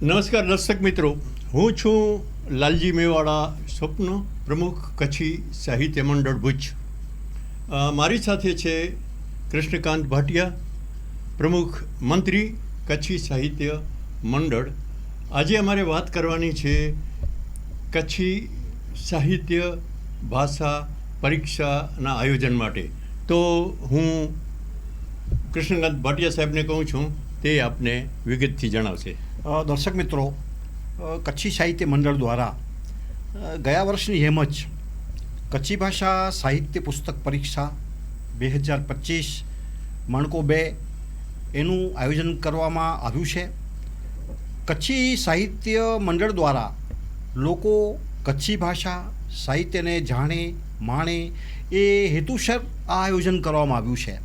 નમસ્કાર દર્શક મિત્રો, હું છું લાલજી મેવાડા, સ્વપ્ન પ્રમુખ કચ્છી સાહિત્ય મંડળ ભુજ. મારી સાથે છે કૃષ્ણકાંત ભાટિયા, પ્રમુખ મંત્રી કચ્છી સાહિત્ય મંડળ. આજે અમારે વાત કરવાની છે કચ્છી સાહિત્ય ભાષા પરીક્ષાના આયોજન માટે. તો હું કૃષ્ણકાંત ભાટિયા સાહેબને કહું છું, તે આપને વિગતથી જણાવશે. દર્શક મિત્રો કચ્છી સાહિત્ય મંડળ દ્વારા ગયા વર્ષની જેમ જ કચ્છી ભાષા સાહિત્ય પુસ્તક પરીક્ષા બે હજાર પચીસ મણકો બે એનું આયોજન કરવામાં આવ્યું છે. કચ્છી સાહિત્ય મંડળ દ્વારા લોકો કચ્છી ભાષા સાહિત્યને જાણે, માણે એ હેતુસર આ આયોજન કરવામાં આવ્યું છે.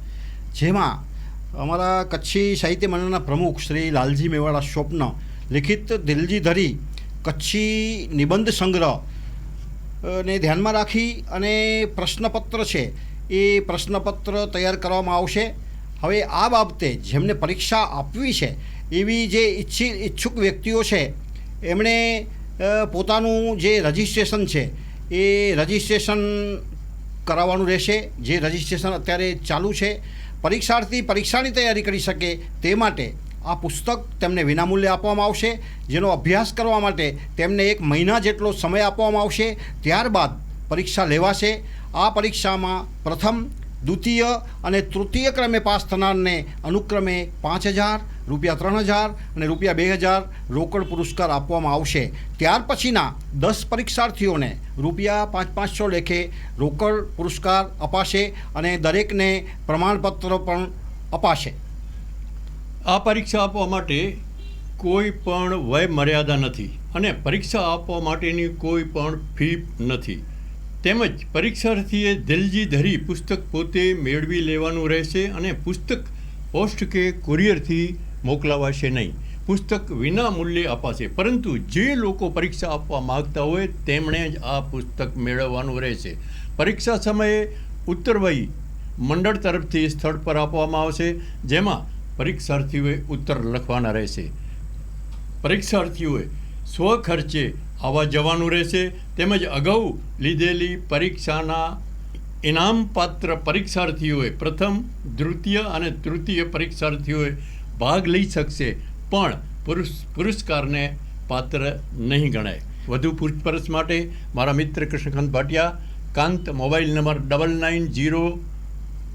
જેમાં અમારા કચ્છી સાહિત્ય મંડળના પ્રમુખ શ્રી લાલજી મેવાડા સ્વપ્ન લિખિત દિલજી ધરી, કચ્છી નિબંધ સંગ્રહ, ને ધ્યાનમાં રાખી અને પ્રશ્નપત્ર છે એ પ્રશ્નપત્ર તૈયાર કરવામાં આવશે. હવે આ બાબતે જેમને પરીક્ષા આપવી છે એવી જે ઈચ્છી ઈચ્છુક વ્યક્તિઓ છે, એમણે પોતાનું જે રજિસ્ટ્રેશન છે એ રજિસ્ટ્રેશન કરાવવાનું રહેશે. જે રજિસ્ટ્રેશન અત્યારે ચાલુ છે પરીક્ષાર્થી પરીક્ષાની તૈયારી કરી શકે તે માટે આ પુસ્તક તેમને વિનામૂલ્યે આપવામાં આવશે, જેનો અભ્યાસ કરવા માટે તેમને એક મહિના જેટલો સમય આપવામાં આવશે. ત્યારબાદ પરીક્ષા લેવાશે. આ પરીક્ષામાં પ્રથમ, દ્વિતીય અને તૃતીય ક્રમે પાસ થનારને અનુક્રમે પાંચ હજાર રૂપિયા ત્રણ હજાર અને રૂપિયા બે હજાર રોકડ પુરસ્કાર આપવામાં આવશે. ત્યાર પછીના દસ પરીક્ષાર્થીઓને રૂપિયા પાંચ પાંચસો લેખે રોકડ પુરસ્કાર અપાશે અને દરેકને પ્રમાણપત્ર પણ અપાશે. આ પરીક્ષા આપવા માટે કોઈ પણ વય મર્યાદા નથી અને પરીક્ષા આપવા માટેની કોઈ પણ ફી નથી. તેમજ પરીક્ષાર્થીએ દિલજી ધરી પુસ્તક પોતે મેળવી લેવાનું રહેશે અને પુસ્તક પોસ્ટ કે કુરિયરથી મોકલાવાશે નહીં. પુસ્તક વિના મૂલ્યે અપાશે. પરંતુ જે લોકો પરીક્ષા આપવા માગતા હોય, તેમણે જ આ પુસ્તક મેળવવાનું રહેશે. પરીક્ષા સમયે ઉત્તરવહી મંડળ તરફથી સ્થળ પર આપવામાં આવશે, જેમાં પરીક્ષાર્થીઓએ ઉત્તર લખવાના રહેશે. પરીક્ષાર્થીઓએ સ્વખર્ચે આવવા જવાનું રહેશે, તેમજ અગાઉ લીધેલી પરીક્ષાના ઇનામપાત્ર પરીક્ષાર્થીઓએ પ્રથમ, દ્વિતીય અને તૃતીય પરીક્ષાર્થીઓએ ભાગ લઈ શકશે, પણ પુરુષ, પુરસ્કારને પાત્ર નહીં ગણાય. વધુ પૂછપરછ માટે મારા મિત્ર Krishnakant Bhatia, Kant mobile number double nine zero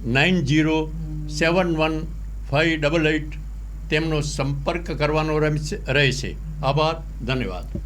nine zero seven one five double eight તેમનો સંપર્ક કરવાનો રહેશે. રહેશે. આભાર, ધન્યવાદ.